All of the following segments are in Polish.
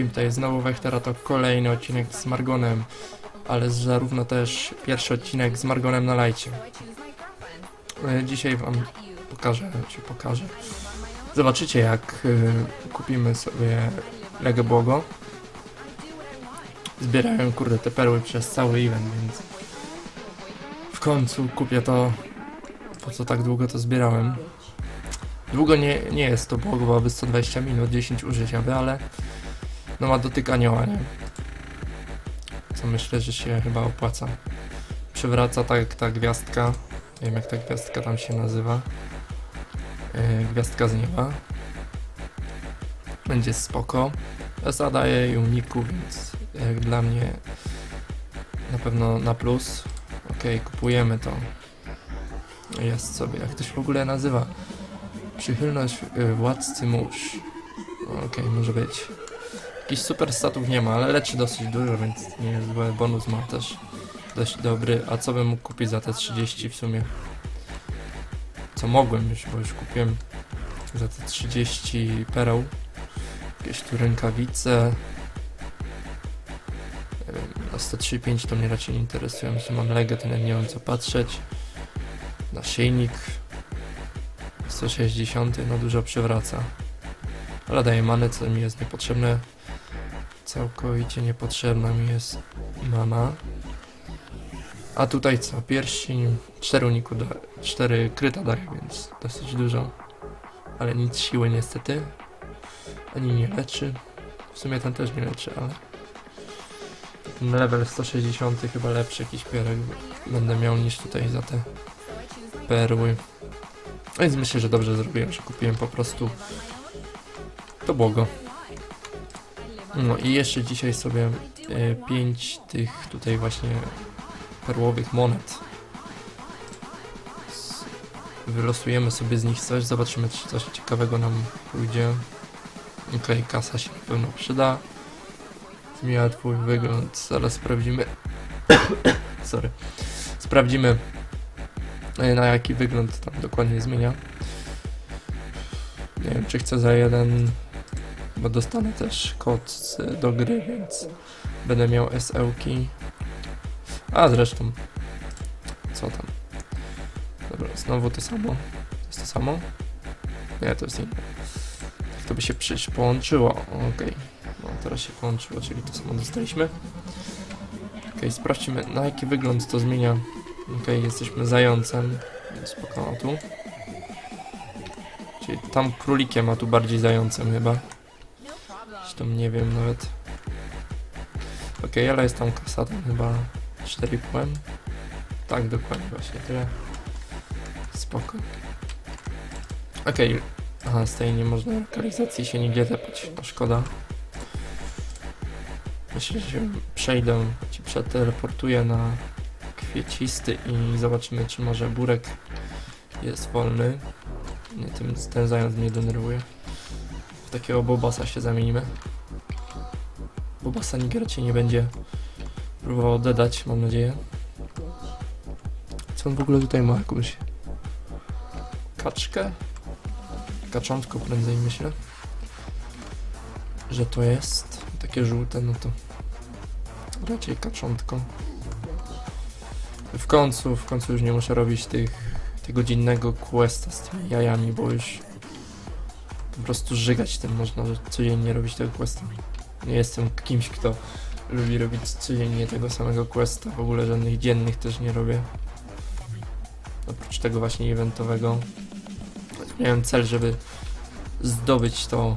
wszystkim, to jest znowu Wechtera, to kolejny odcinek z Margonem, ale zarówno też pierwszy odcinek z Margonem na lajcie. E, Dzisiaj wam pokażę, czy pokażę. Zobaczycie jak y, kupimy sobie Lego Błogo. Zbierałem kurde te perły przez cały event, więc w końcu kupię to, po co tak długo to zbierałem. Długo nie, nie jest to błogo, bo aby 120 minut, 10 użyć aby, ale no ma dotyk anioła, nie? Co myślę, że się chyba opłaca. Przywraca tak ta gwiazdka, nie wiem jak ta gwiazdka tam się nazywa. Yy, gwiazdka z nieba. Będzie spoko. Zasada jej uniku, więc jak dla mnie na pewno na plus. Okej, kupujemy to. Jest sobie, jak to się w ogóle nazywa? Przychylność y, władcy mórz. Okej, może być. Jakichś super statów nie ma, ale leczy dosyć dużo, więc nie jest złe. Bonus ma też dość dobry. A co bym mógł kupić za te 30 w sumie? Co mogłem już, bo już kupiłem za te 30 pereł. Jakieś tu rękawice. Nie wiem, Na 103,5 to mnie raczej nie interesują. Jeśli mam legę, to nie wiem co patrzeć. Naszyjnik 160, no dużo przywraca. Ale daje manę, co mi jest niepotrzebne. Całkowicie niepotrzebna mi jest mana. A tutaj co? Pierścień 4 uniku, da, 4 kryta daje, więc dosyć dużo. Ale nic siły niestety. Ani nie leczy. W sumie ten też nie leczy, ale... Ten level 160 chyba lepszy jakiś pierek będę miał niż tutaj za te perły. Więc myślę, że dobrze zrobiłem, że kupiłem po prostu to błogo. No i jeszcze dzisiaj sobie 5 tych tutaj właśnie perłowych monet. Wylosujemy sobie z nich coś, zobaczymy czy coś ciekawego nam pójdzie. Okej, kasa się na pewno przyda. Zmienia twój wygląd, zaraz sprawdzimy. Sorry. Sprawdzimy e, na jaki wygląd tam dokładnie zmienia. Nie wiem czy chcę za jeden, bo dostanę też kod do gry, więc będę miał SL-ki. A zresztą, co tam? Dobra, znowu to samo. To jest to samo? Nie, to jest inne. Jak to by się przecież połączyło? Okej, no teraz się połączyło, czyli to samo dostaliśmy. Okej, sprawdźmy na jaki wygląd to zmienia. Okej, jesteśmy zającem. Spoko, tu. Czyli tam królikiem, a tu bardziej zającem chyba. Zresztą nie wiem nawet. Okej, ale jest tam kasa, tam chyba 4,5. Tak, dokładnie, właśnie tyle. Spoko. Okej, aha, z tej nie można lokalizacji się nigdzie tepać, to szkoda. Myślę, że się przejdę, ci przeteleportuję na kwiecisty i zobaczymy, czy może burek jest wolny. Nie, tym, ten zając mnie denerwuje. W takiego bobasa się zamienimy. Bobasa nikt raczej nie będzie próbował dodać, mam nadzieję. Co on w ogóle tutaj ma? Jakąś kaczkę? Kaczątko prędzej myślę. Że to jest takie żółte, no to raczej kaczątko. W końcu, w końcu już nie muszę robić tych, tego dziennego questa z tymi jajami, bo już po prostu żygać tym można że codziennie robić tego questa. Nie jestem kimś, kto lubi robić codziennie tego samego questa, w ogóle żadnych dziennych też nie robię. Oprócz tego właśnie eventowego. Miałem cel, żeby zdobyć to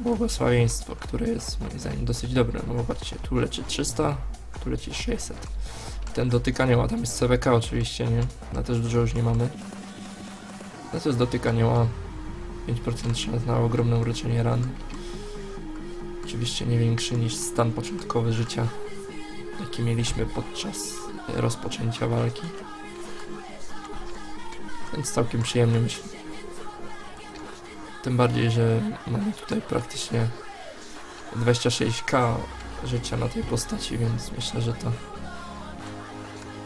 błogosławieństwo, które jest moim zdaniem dosyć dobre. No bo tu leci 300, tu leci 600. Ten dotykanie ła, tam jest CWK oczywiście, nie? Na też dużo już nie mamy. No to jest dotykanie ła. 5% szans na ogromne uleczenie ran. Oczywiście nie większy niż stan początkowy życia, jaki mieliśmy podczas rozpoczęcia walki. Więc całkiem przyjemnie myślę. Tym bardziej, że mamy tutaj praktycznie 26k życia na tej postaci, więc myślę, że to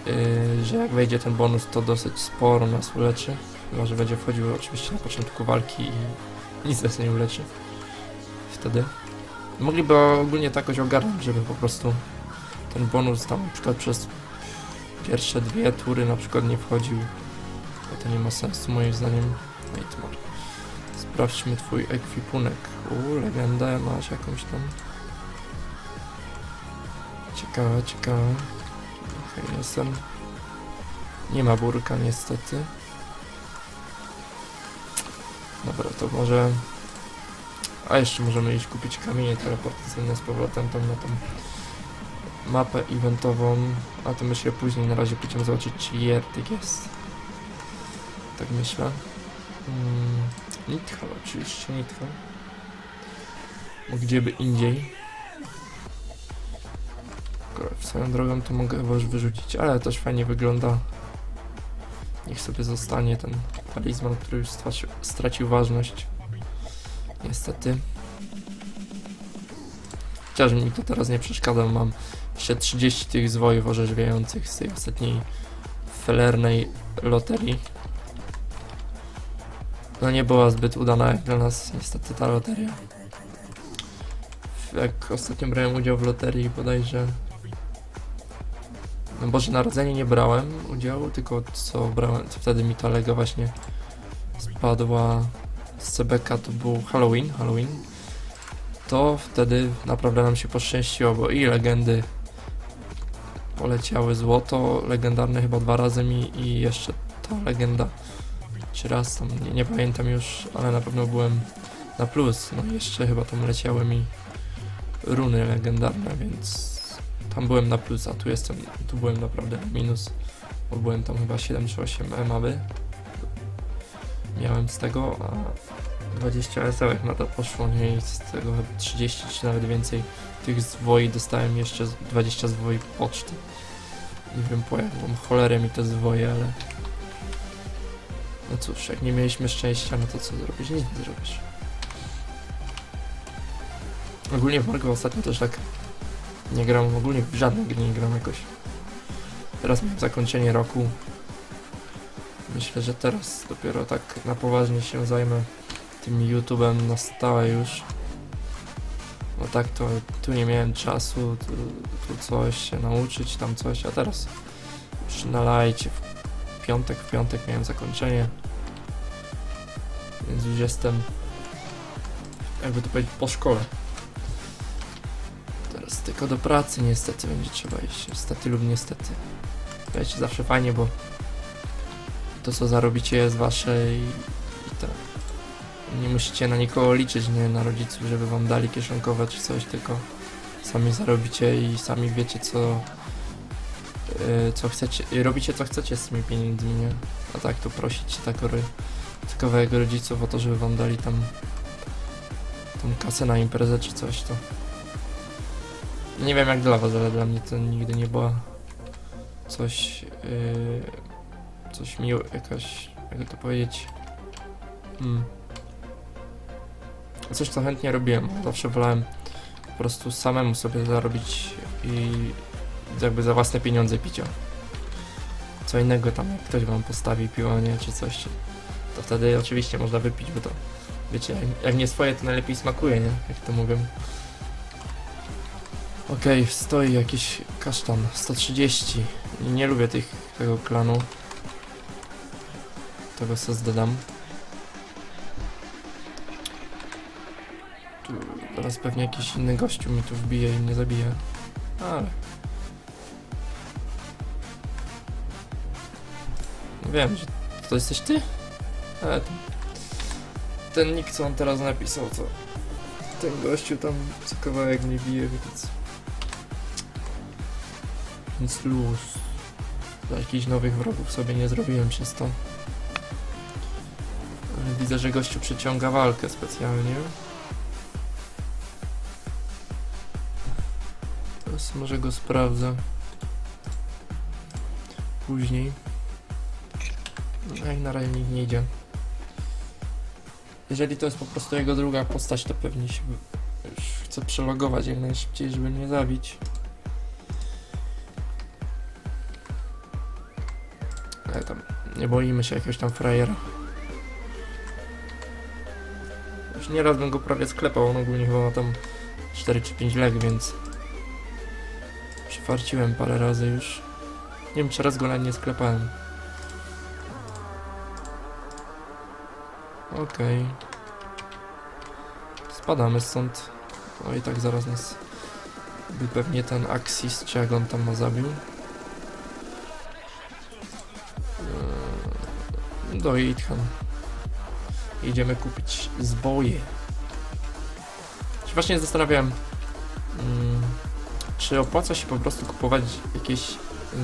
yy, że jak wejdzie ten bonus, to dosyć sporo nas uleczy. Chyba, że będzie wchodził oczywiście na początku walki i nic nas nie uleczy. Wtedy. Mogliby ogólnie to jakoś ogarnąć, żeby po prostu ten bonus tam na przykład przez pierwsze dwie tury na przykład nie wchodził. Bo to nie ma sensu moim zdaniem. Nightmare. Sprawdźmy twój ekwipunek. U, legendę masz jakąś tam. Ciekawe, ciekawe. Okej, jestem. Nie ma burka niestety. Dobra, to może... A jeszcze możemy iść kupić kamienie teleportacyjne z powrotem tam na tą mapę eventową. A to myślę później, na razie pójdziemy zobaczyć czy Jertyk jest. Tak myślę. Mm, Nithal oczywiście, Nithal. Bo gdzieby indziej. Akurat Swoją drogą to mogę was wyrzucić, ale też fajnie wygląda. Niech sobie zostanie ten talizman, który już stracił, stracił ważność. Niestety. Chociaż mi to teraz nie przeszkadza, mam jeszcze 30 tych zwojów orzeźwiających z tej ostatniej felernej loterii. No nie była zbyt udana jak dla nas niestety ta loteria. Jak ostatnio brałem udział w loterii bodajże no Boże Narodzenie nie brałem udziału, tylko co brałem, co wtedy mi ta lega właśnie spadła z CBK, to był Halloween, Halloween. To wtedy naprawdę nam się poszczęściło, bo i legendy poleciały złoto, legendarne chyba dwa razy mi i jeszcze ta legenda czy raz tam, nie, nie pamiętam już, ale na pewno byłem na plus. No i jeszcze chyba tam leciały mi runy legendarne, więc tam byłem na plus, a tu jestem, tu byłem naprawdę na minus, bo byłem tam chyba 7 czy 8 emaby. Miałem z tego, a 20 esełek na to poszło, nie i z tego chyba 30 czy nawet więcej tych zwoi dostałem jeszcze z- 20 zwoi poczty. Nie wiem po jaką cholerę mi te zwoje, ale no cóż, jak nie mieliśmy szczęścia, no to co zrobić? Nic nie zrobisz. Ogólnie w Margo ostatnio też tak nie gram, ogólnie w żadne gry nie gram jakoś. Teraz mam zakończenie roku. Myślę, że teraz dopiero tak na poważnie się zajmę tym YouTube'em na stałe już. No tak to tu nie miałem czasu, tu, tu coś się nauczyć, tam coś, a teraz już na lajcie w piątek, w piątek miałem zakończenie. Więc już jestem, jakby to powiedzieć, po szkole. Teraz tylko do pracy niestety będzie trzeba iść. Niestety lub niestety. Wiecie, zawsze fajnie, bo to co zarobicie jest wasze i, i. Nie musicie na nikogo liczyć, nie na rodziców, żeby wam dali kieszonkowe czy coś, tylko sami zarobicie i sami wiecie co yy, co chcecie, robicie co chcecie z tymi pieniędzmi, nie? A tak to prosić tak ro- ciekawego rodziców o to, żeby wam dali tam tą kasę na imprezę czy coś, to nie wiem jak dla was, ale dla mnie to nigdy nie była coś yy, coś miło, jakaś, jakby to powiedzieć hmm. coś co chętnie robiłem, zawsze wolałem po prostu samemu sobie zarobić i jakby za własne pieniądze picia. Co innego tam, jak ktoś wam postawi piwo, nie, czy coś, to wtedy oczywiście można wypić, bo to, wiecie, jak, jak nie swoje, to najlepiej smakuje, nie, jak to mówią. Okej, stoi jakiś kasztan, 130. Nie lubię tych, tego klanu. Tego se zdedam. Tu teraz pewnie jakiś inny gościu mi tu wbije i mnie zabije. Ale... Wiem, że to jesteś ty? Ale ten, ten nick, co on teraz napisał, to ten gościu tam co kawałek mnie bije, więc... Więc luz. Jakichś nowych wrogów sobie nie zrobiłem przez to. Widzę, że gościu przyciąga walkę specjalnie. Teraz może go sprawdzę. Później. I na razie nikt nie idzie. Jeżeli to jest po prostu jego druga postać, to pewnie się już chce przelogować jak najszybciej, żeby mnie zabić. Ale tam nie boimy się jakiegoś tam frajera. Już nieraz bym go prawie sklepał, on ogólnie chyba ma tam 4 czy 5 leg, więc przyfarciłem parę razy już. Nie wiem, czy raz go nawet nie sklepałem. Okej. Spadamy stąd. O i tak zaraz nas by pewnie ten Axis, czy jak on tam ma zabił. Eee, Do Ithan. Idziemy kupić zboje. Się właśnie zastanawiałem, mm, czy opłaca się po prostu kupować jakieś,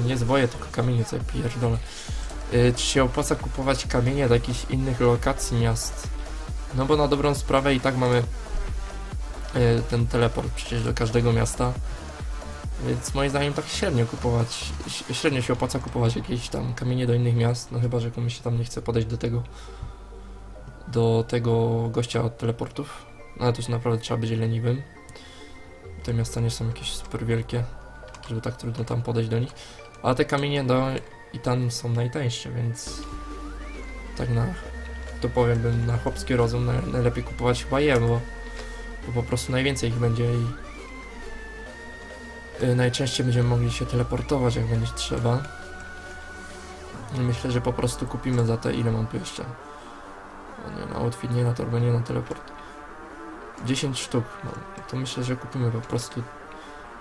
nie zwoje, tylko kamienie, co ja pierdolę. Yy, czy się opłaca kupować kamienie do jakichś innych lokacji miast? No bo na dobrą sprawę i tak mamy yy, ten teleport przecież do każdego miasta. Więc moim zdaniem tak średnio kupować, średnio się opłaca kupować jakieś tam kamienie do innych miast, no chyba, że komuś się tam nie chce podejść do tego, do tego gościa od teleportów. No ale to naprawdę trzeba być leniwym. Te miasta nie są jakieś super wielkie, żeby tak trudno tam podejść do nich. Ale te kamienie do i tam są najtańsze, więc tak na to powiem bym na chłopski rozum naj, najlepiej kupować chyba je, bo, bo po prostu najwięcej ich będzie i y, najczęściej będziemy mogli się teleportować jak będzie trzeba. I Myślę, że po prostu kupimy za te ile mam tu jeszcze. O nie, na outfit, nie na torbę, nie na teleport. 10 sztuk mam. To myślę, że kupimy po prostu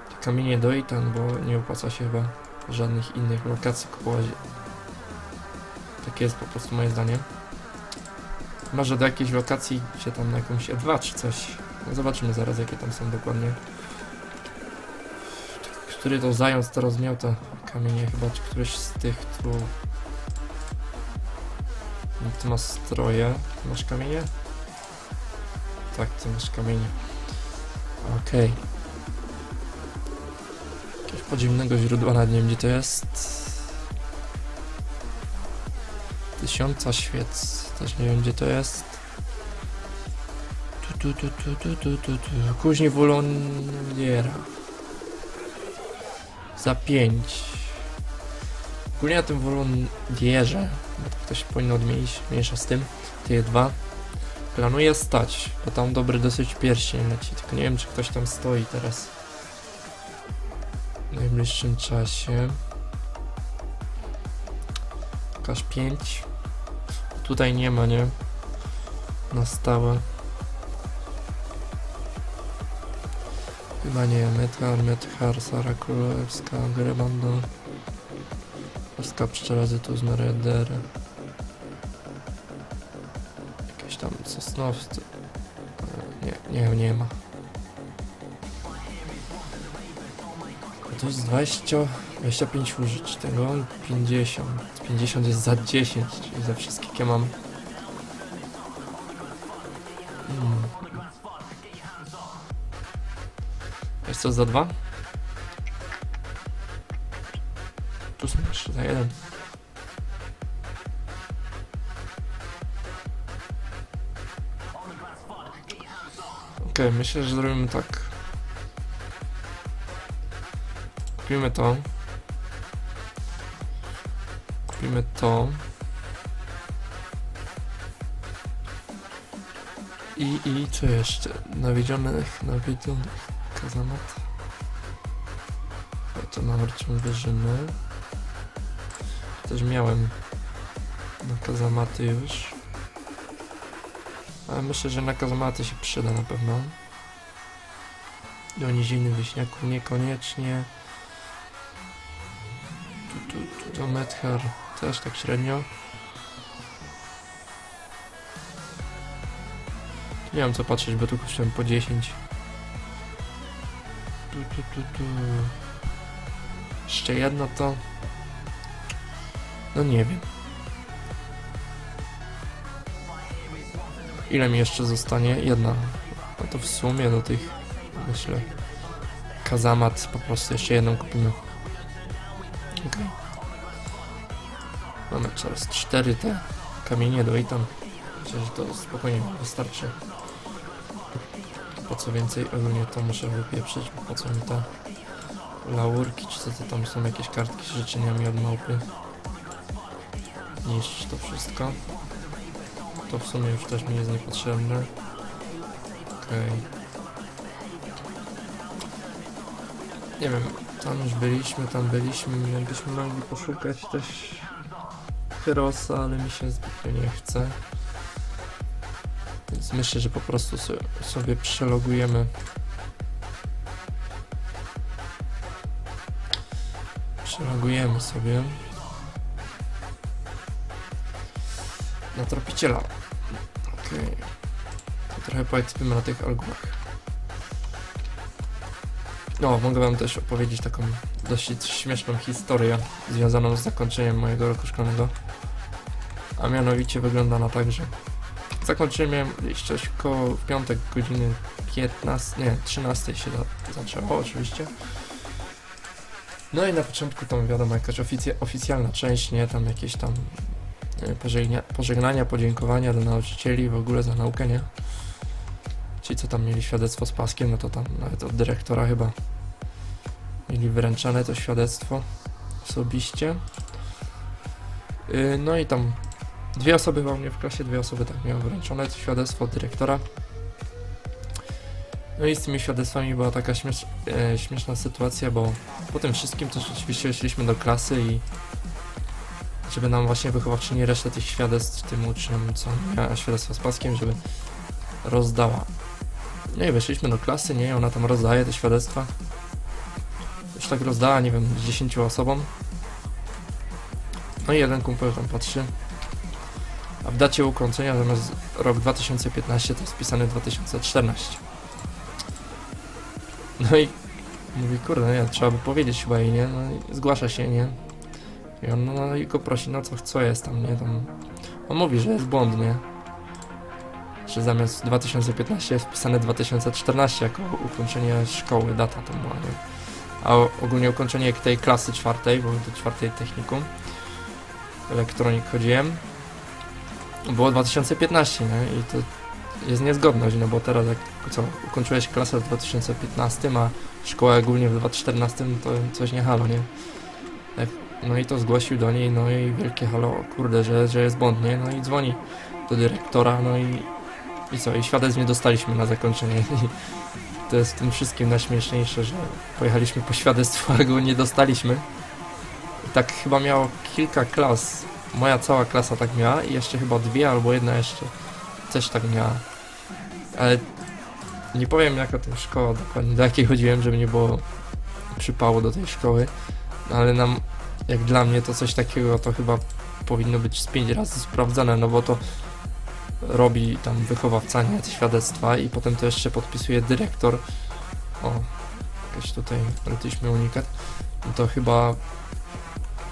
te kamienie do Itan, bo nie opłaca się chyba żadnych innych lokacji kupować. Takie jest po prostu moje zdanie. Może do jakiejś lokacji, gdzie tam na jakąś E2 czy coś. No zobaczymy zaraz jakie tam są dokładnie. Który to zając teraz miał te kamienie chyba, czy któryś z tych tu... Ty masz stroje. Ty masz kamienie? Tak, ty masz kamienie. Okej. Jakiegoś podziemnego źródła nad nim, gdzie to jest? Tysiąca świec. Też nie wiem, gdzie to jest. Tu, tu, tu, tu, tu, tu, tu, tu. Kuźni. Za pięć. Ogólnie na tym Wulondierze, bo to ktoś powinno odmienić, mniejsza z tym, te dwa. Planuję stać, bo tam dobry dosyć pierścień leci, tylko nie wiem czy ktoś tam stoi teraz. W najbliższym czasie. Każ 5. Tutaj nie ma, nie? Na stałe. Chyba nie. Metar, Methar, Sara Królewska, Grebando. Polska pszczela Zytus, Mereder. Jakieś tam sosnowcy. E, Nie, nie, nie ma. To jest 20, 25 użyć tego, 50. 50 jest za 10, czyli za wszystkie jakie mam. Hmm. Jest co za dwa? Okej, myślę, że zrobimy tak. Kupimy to. Kupimy to. I, i co jeszcze? Nawiedzionych, nawiedzionych kazamat. To marczą wyżyny. Też miałem na kazamaty już. Ale myślę, że na kazamaty się przyda na pewno. Do niziny wieśniaków niekoniecznie. Tu, tu, tu, to Methar też tak średnio. Nie wiem co patrzeć, bo tu kosztują po 10. Tu, tu, tu, tu. Jeszcze jedno to... No nie wiem. Ile mi jeszcze zostanie? Jedna. No to w sumie do tych, myślę, kazamat po prostu jeszcze jedną kupimy. Okej. Mamy coraz cztery te kamienie do Itan. Myślę, że to spokojnie wystarczy. Po co więcej? Ogólnie to muszę wypieprzyć, bo po co mi te laurki, czy co to tam są, jakieś kartki z życzeniami od małpy. Niszczyć to wszystko. To w sumie już też mi jest niepotrzebne. Okej. Nie wiem, tam już byliśmy, tam byliśmy, jakbyśmy mogli poszukać też Herosa, ale mi się zbytnio nie chce. Więc myślę, że po prostu so, sobie przelogujemy. Przelogujemy sobie. Na tropiciela. Okej. To trochę poekspimy na tych alguach. No, mogę wam też opowiedzieć taką dosyć śmieszną historię związaną z zakończeniem mojego roku szkolnego. A mianowicie wygląda na tak, że zakończyłem gdzieś coś koło w piątek godziny 15, nie, 13 się za, zaczęło oczywiście. No i na początku tam wiadomo jakaś oficja, oficjalna część, nie, tam jakieś tam pożegnia, pożegnania, podziękowania do nauczycieli w ogóle za naukę, nie. Ci co tam mieli świadectwo z paskiem, no to tam nawet od dyrektora chyba mieli wręczane to świadectwo osobiście. Yy, No i tam dwie osoby u mnie w klasie, dwie osoby tak miały wręczone to świadectwo od dyrektora. No i z tymi świadectwami była taka śmiesz, e, śmieszna sytuacja, bo po tym wszystkim to rzeczywiście szliśmy do klasy i żeby nam właśnie wychowawczyni resztę tych świadectw tym uczniom, co miała świadectwo z paskiem, żeby rozdała. No i weszliśmy do klasy, nie, ona tam rozdaje te świadectwa. Już tak rozdała, nie wiem, z 10 osobom. No i jeden kumpel tam patrzy. A w dacie ukończenia zamiast rok 2015 to jest pisany 2014. No i mówi, kurde, nie, trzeba by powiedzieć chyba jej, nie? No i zgłasza się, nie? I on no, i go prosi, no co, co jest tam, nie? Tam... On mówi, że jest błąd, nie? Że zamiast 2015 jest wpisane 2014 jako ukończenie szkoły, data to była, nie? A ogólnie ukończenie tej klasy czwartej, bo do czwartej technikum elektronik chodziłem, było 2015, nie? I to jest niezgodność, no bo teraz jak co, ukończyłeś klasę w 2015, a szkołę ogólnie w 2014, to coś nie halo, nie? Jak, no i to zgłosił do niej, no i wielkie halo, kurde, że, że jest błąd, nie? No i dzwoni do dyrektora, no i, i co, i świadectw nie dostaliśmy na zakończenie. I to jest w tym wszystkim najśmieszniejsze, że pojechaliśmy po świadectwo, a go nie dostaliśmy. I tak chyba miało kilka klas. Moja cała klasa tak miała i jeszcze chyba dwie albo jedna jeszcze też tak miała. Ale nie powiem jaka to szkoła dokładnie, do jakiej chodziłem, żeby nie było przypału do tej szkoły. Ale nam, jak dla mnie to coś takiego to chyba powinno być z pięć razy sprawdzane, no bo to robi tam wychowawca, nie, te świadectwa i potem to jeszcze podpisuje dyrektor. O, jakiś tutaj robiliśmy unikat. No to chyba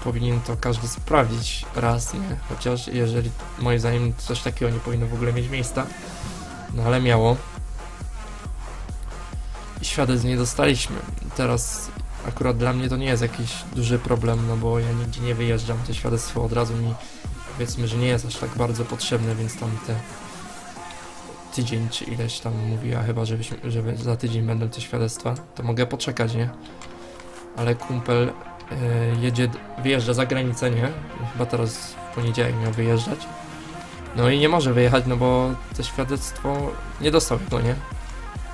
powinien to każdy sprawdzić raz, nie? Chociaż jeżeli moim zdaniem coś takiego nie powinno w ogóle mieć miejsca. No ale miało. I świadectw nie dostaliśmy. Teraz akurat dla mnie to nie jest jakiś duży problem, no bo ja nigdzie nie wyjeżdżam. To świadectwo od razu mi powiedzmy, że nie jest aż tak bardzo potrzebne, więc tam te tydzień czy ileś tam mówiła chyba, żebyśmy, że za tydzień będą te świadectwa, to mogę poczekać, nie? Ale kumpel e, jedzie, wyjeżdża za granicę, nie? Chyba teraz w poniedziałek miał wyjeżdżać. No i nie może wyjechać, no bo to świadectwo nie dostał go, nie?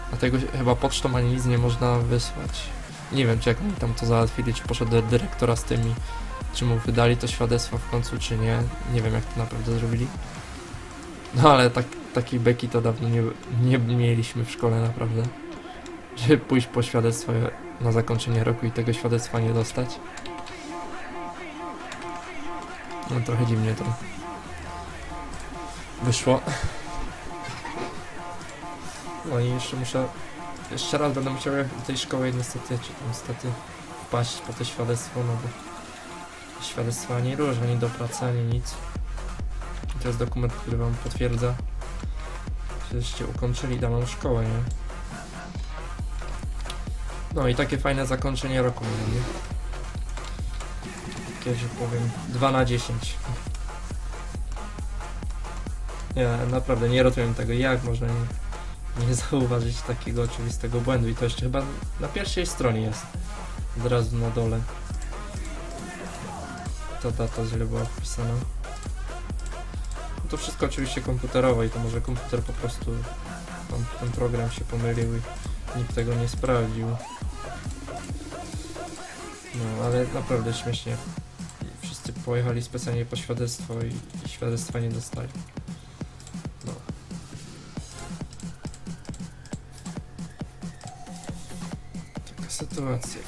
Dlatego chyba pocztą ani nic nie można wysłać. Nie wiem, czy jak oni tam to załatwili, czy poszedł do dyrektora z tymi, czy mu wydali to świadectwo w końcu, czy nie. Nie wiem, jak to naprawdę zrobili. No ale tak, takiej beki to dawno nie, nie mieliśmy w szkole, naprawdę. Żeby pójść po świadectwo na zakończenie roku i tego świadectwa nie dostać. No trochę dziwnie to wyszło. No i jeszcze muszę, jeszcze raz będę musiał do tej szkoły niestety, niestety wpaść po to świadectwo, no bo świadectwa ani róż, ani do pracy, ani nic. I to jest dokument, który wam potwierdza, żeście ukończyli daną szkołę, nie? No i takie fajne zakończenie roku mieli. Takie, że powiem, 2 na 10. Ja naprawdę nie rozumiem tego, jak można nie, nie zauważyć takiego oczywistego błędu i to jeszcze chyba na pierwszej stronie jest. Od razu na dole. Ta data źle była wpisana. No to wszystko oczywiście komputerowo i to może komputer po prostu tam, ten program się pomylił i nikt tego nie sprawdził. No, ale naprawdę śmiesznie. Wszyscy pojechali specjalnie po świadectwo i, i świadectwa nie dostali. Sytuacja.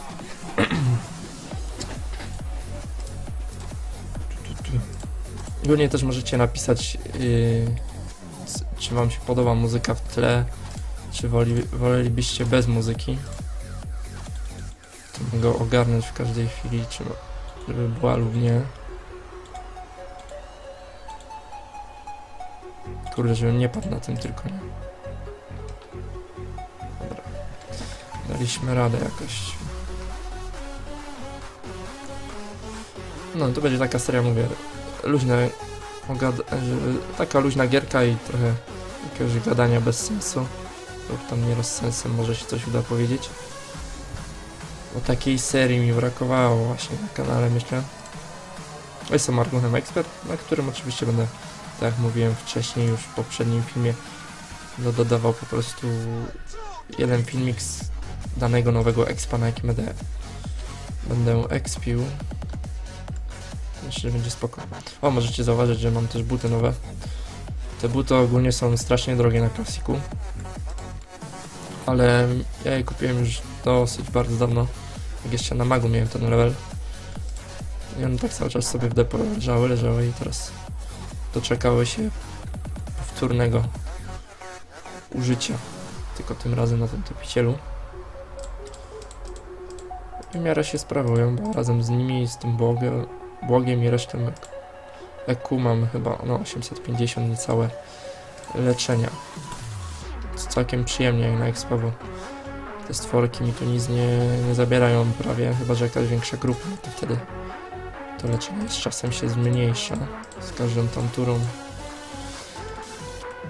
Tu, tu, tu. Ogólnie też możecie napisać, yy, czy wam się podoba muzyka w tle, czy woli, wolelibyście bez muzyki. To mogę ogarnąć w każdej chwili, czy żeby była lub nie. Kurde, żebym nie padł na tym tylko, nie? Daliśmy radę jakoś. No, to będzie taka seria, mówię, ogad- żeby, taka luźna gierka i trochę jakiegoś gadania bez sensu. Lub tam nie rozsensem, może się coś uda powiedzieć. Bo takiej serii mi brakowało właśnie na kanale, myślę. Jestem Argonem Expert, na którym oczywiście będę, tak jak mówiłem wcześniej już w poprzednim filmie, no dodawał po prostu jeden filmik z danego nowego expa, na jaki będę, będę expił. Myślę, że będzie spoko. O, możecie zauważyć, że mam też buty nowe. Te buty ogólnie są strasznie drogie na klasiku. Ale ja je kupiłem już dosyć bardzo dawno. Jak jeszcze na magu miałem ten level. I one tak cały czas sobie w depo leżały, leżały i teraz doczekały się powtórnego użycia. Tylko tym razem na tym topicielu. W miarę się sprawują, bo razem z nimi, z tym błogiem, błogiem i resztą EQ mam chyba no 850 niecałe leczenia. Jest całkiem przyjemnie jak na Expo, bo te stworki mi tu nic nie, nie zabierają prawie, chyba że jakaś większa grupa, no to wtedy to leczenie z czasem się zmniejsza z każdą tą turą.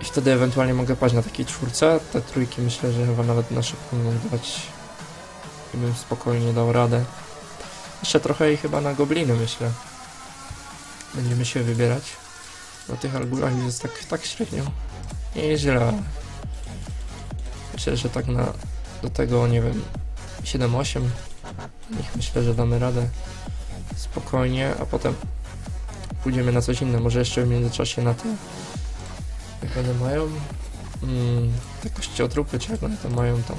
I wtedy ewentualnie mogę paść na takiej czwórce, te trójki myślę, że chyba nawet na szybko mogą dać i bym spokojnie dał radę. Jeszcze trochę i chyba na gobliny myślę. Będziemy się wybierać. Na tych argulach jest tak, tak średnio. Nie jest źle, ale myślę, że tak na do tego, nie wiem, 7-8. Niech myślę, że damy radę spokojnie, a potem pójdziemy na coś innego. Może jeszcze w międzyczasie na te, jak one mają, mm, te kościotrupy, czy jak one tam mają tam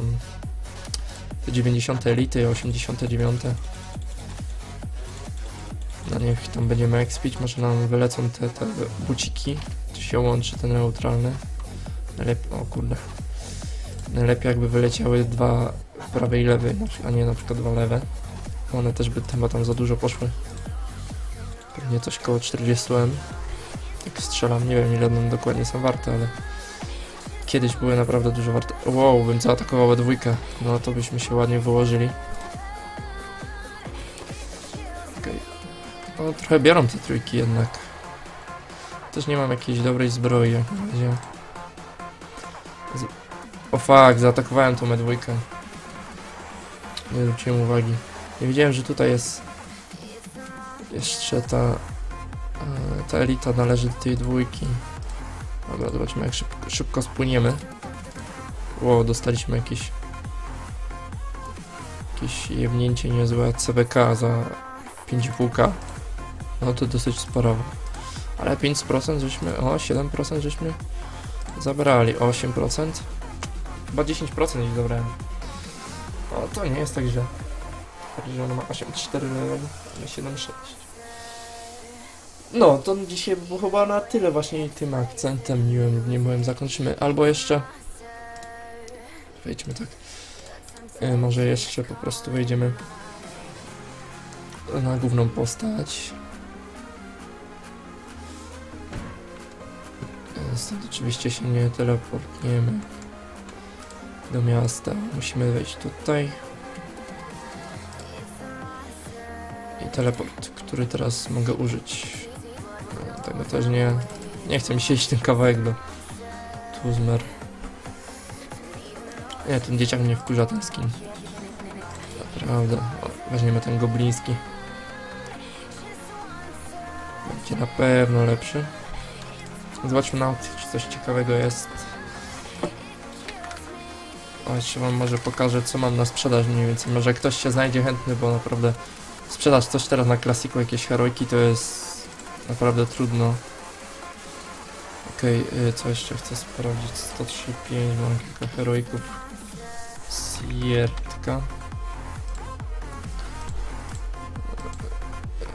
te 90 elity, 89. Na niech tam będziemy expić, może nam wylecą te, te buciki, czy się łączy ten neutralny. Najlepiej, o kurde. Najlepiej jakby wyleciały dwa prawy i przykład- a nie na przykład dwa lewe. One też by chyba tam za dużo poszły. Pewnie coś koło 40 M. Jak strzelam, nie wiem ile one dokładnie są warte, ale kiedyś były naprawdę dużo warte. Wow, bym zaatakował we dwójkę. No to byśmy się ładnie wyłożyli. Okej. No trochę biorą te trójki jednak. Też nie mam jakiejś dobrej zbroi jak na razie. Z- o fuck, zaatakowałem tą medwójkę. Nie zwróciłem uwagi. Nie wiedziałem, że tutaj jest jeszcze ta e, ta elita należy do tej dwójki. Dobra, zobaczymy jak szybko, szybko spłyniemy. Wow, dostaliśmy jakieś jakieś jebnięcie niezłe CBK za 5,5k. No to dosyć sporo. Ale 5% żeśmy, o 7% żeśmy zabrali, 8%. Chyba 10% ich zabrałem. O, to nie jest tak źle. Także że ona ma 8,4 level, a my 7,6. No, to dzisiaj było chyba na tyle właśnie tym akcentem miłym niemiłym zakończymy. Albo jeszcze... Wejdźmy tak. E, może jeszcze po prostu wejdziemy na główną postać. E, Stąd oczywiście się nie teleportniemy do miasta. Musimy wejść tutaj. I teleport, który teraz mogę użyć. Tego też nie. Nie chcę mi się iść ten kawałek do Tuzmer. Nie, ten dzieciak mnie wkurza ten skin. Naprawdę. O, weźmiemy ten gobliński. Będzie na pewno lepszy. Zobaczmy na aukcji, czy coś ciekawego jest. O, jeszcze wam może pokażę, co mam na sprzedaż mniej więcej. Może ktoś się znajdzie chętny, bo naprawdę sprzedać coś teraz na klasiku, jakieś heroiki, to jest naprawdę trudno. Okej, okay, co jeszcze chcę sprawdzić? 135, mam kilka heroików. Siertka.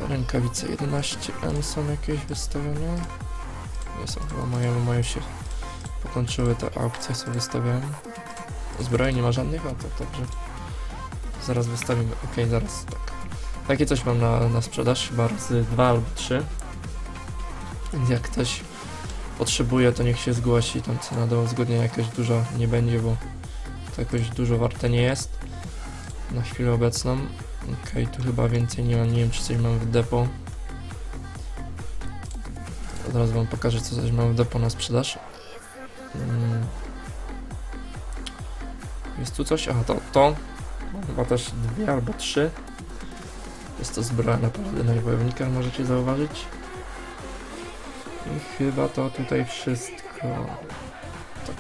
Rękawice 11M są jakieś wystawione? Nie są, chyba moje, moje się pokończyły te aukcje, co wystawiałem. Zbroi nie ma żadnych, a to dobrze. Zaraz wystawimy, ok, zaraz tak. Takie coś mam na, na sprzedaż, chyba razy 2 albo 3 jak ktoś potrzebuje, to niech się zgłosi. Tam cena do uzgodnienia jakaś duża nie będzie, bo to jakoś dużo warte nie jest. Na chwilę obecną. Okej, tu chyba więcej nie mam. Nie wiem, czy coś mam w depo. Zaraz wam pokażę, co coś mam w depo na sprzedaż. Mm. Jest tu coś? Aha, to, to. Chyba też dwie albo trzy. Jest to zbroja naprawdę na wojownikach, możecie zauważyć. Chyba to tutaj wszystko. Tak,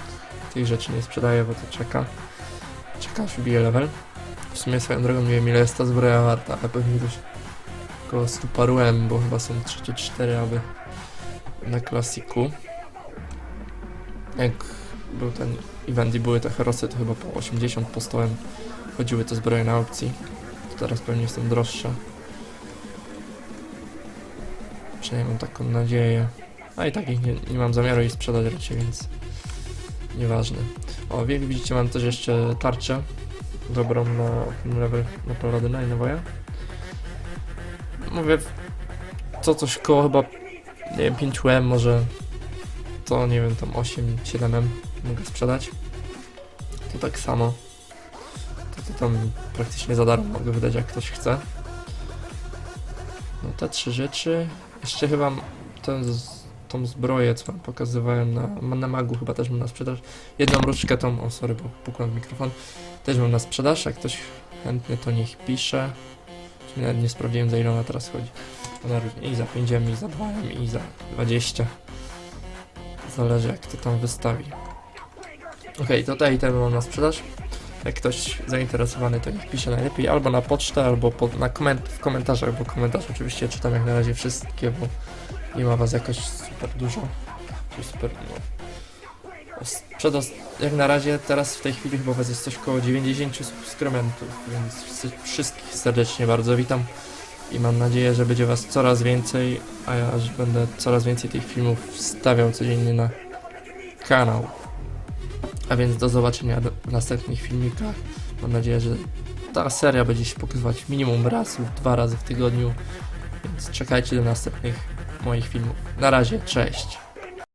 tych rzeczy nie sprzedaję, bo to czeka. Czeka aż wbije level. W sumie swoją drogą nie wiem ile jest ta zbroja warta, ale pewnie coś około 100 paru M, bo chyba są 3 czy 4 aby na klasiku. Jak był ten event i były te herosy, to chyba po 80 po 100 M chodziły te zbroje na aukcji. To teraz pewnie są droższe. Przynajmniej mam taką nadzieję. A i tak ich nie, nie mam zamiaru ich sprzedać raczej, więc nieważne. O, jak widzicie mam też jeszcze tarczę dobrą na ten level na paladyna i na woja. Mówię, to coś koło chyba, nie wiem, 5 UM może to nie wiem, tam 8-7 M mogę sprzedać. To tak samo. To, to tam praktycznie za darmo mogę wydać jak ktoś chce. No te trzy rzeczy. Jeszcze chyba z, tą zbroję, co wam pokazywałem na, na magu, chyba też mam na sprzedaż. Jedną różdżkę tą, o sorry, bo pukłem mikrofon, też mam na sprzedaż. Jak ktoś chętny, to niech pisze. Nawet nie sprawdziłem za ile ona teraz chodzi. Ona różnie i za 5 M, i za 2 M, i za 20. Zależy jak to tam wystawi. Okej, to te itemy mam na sprzedaż. Jak ktoś zainteresowany, to niech pisze najlepiej albo na pocztę, albo na koment w komentarzach, bo komentarze oczywiście czytam jak na razie wszystkie, bo nie ma was jakoś super dużo. Czy super, no. Os- Przedos jak na razie teraz w tej chwili chyba was jest coś koło 90 subskrybentów, więc wszystkich serdecznie bardzo witam i mam nadzieję, że będzie was coraz więcej, a ja że będę coraz więcej tych filmów wstawiał codziennie na kanał. A więc do zobaczenia w następnych filmikach. Mam nadzieję, że ta seria będzie się pokazywać minimum raz lub dwa razy w tygodniu. Więc czekajcie do następnych moich filmów. Na razie, cześć.